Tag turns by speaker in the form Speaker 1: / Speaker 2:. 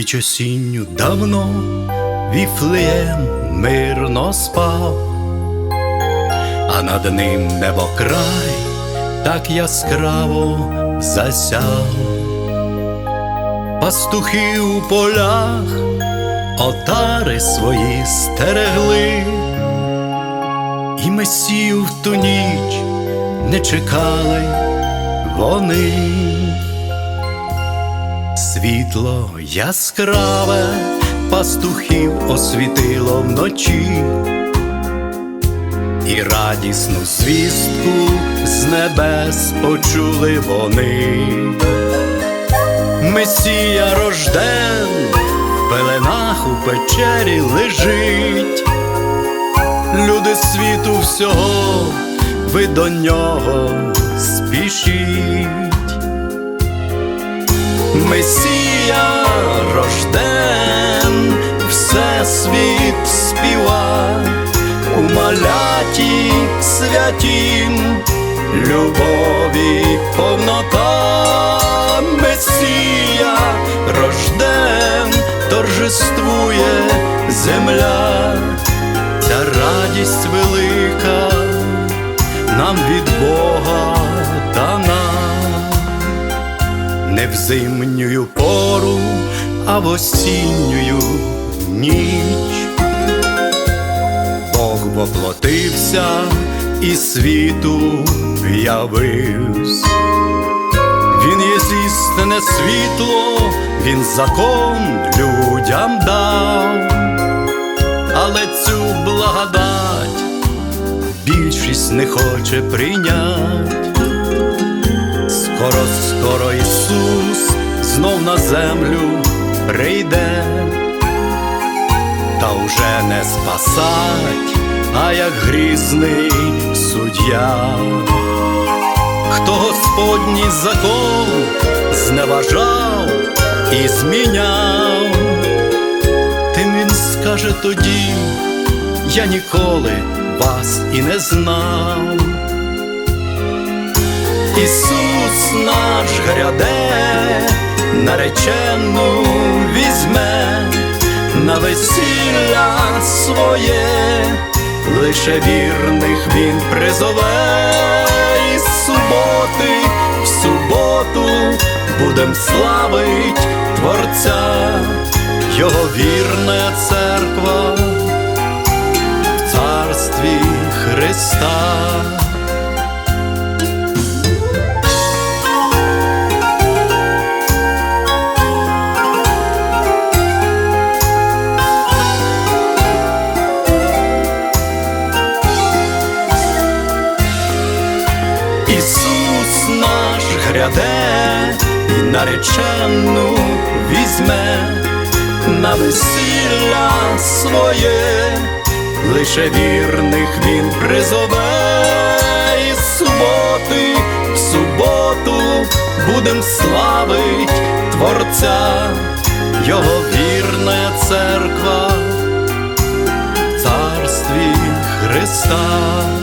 Speaker 1: ніч осінню давно Віфлеєм мирно спав, а над ним небо край так яскраво засяв. Пастухи у полях отари свої стерегли, і месію в ту ніч не чекали вони. Світло яскраве пастухів освітило вночі, і радісну звістку з небес почули вони. Месія рожден в пеленах у печері лежить, люди світу всього, ви до нього спішіть. Месія рожден, все світ співа, у маляті святім, любові повнота, Месія рожден, торжествує земля, ця радість велика нам від Бога не в зимнюю пору, а в осіннюю ніч. Бог воплотився і світу явився. Він є зістине світло, він закон людям дав, але цю благодать більшість не хоче прийняти. Скоро, скоро Ісус знов на землю прийде, та вже не спасать, а як грізний суддя, хто Господній закон зневажав і зміняв, тим він скаже тоді, я ніколи вас і не знав. Ісус наш гряде, наречену візьме на весілля своє, лише вірних він призове, і з суботи в суботу будем славить Творця, Його вірна церква в царстві Христа. Гряде і наречену візьме на весілля своє, лише вірних він призове, і суботи в суботу будем славить Творця, Його вірна церква в царстві Христа.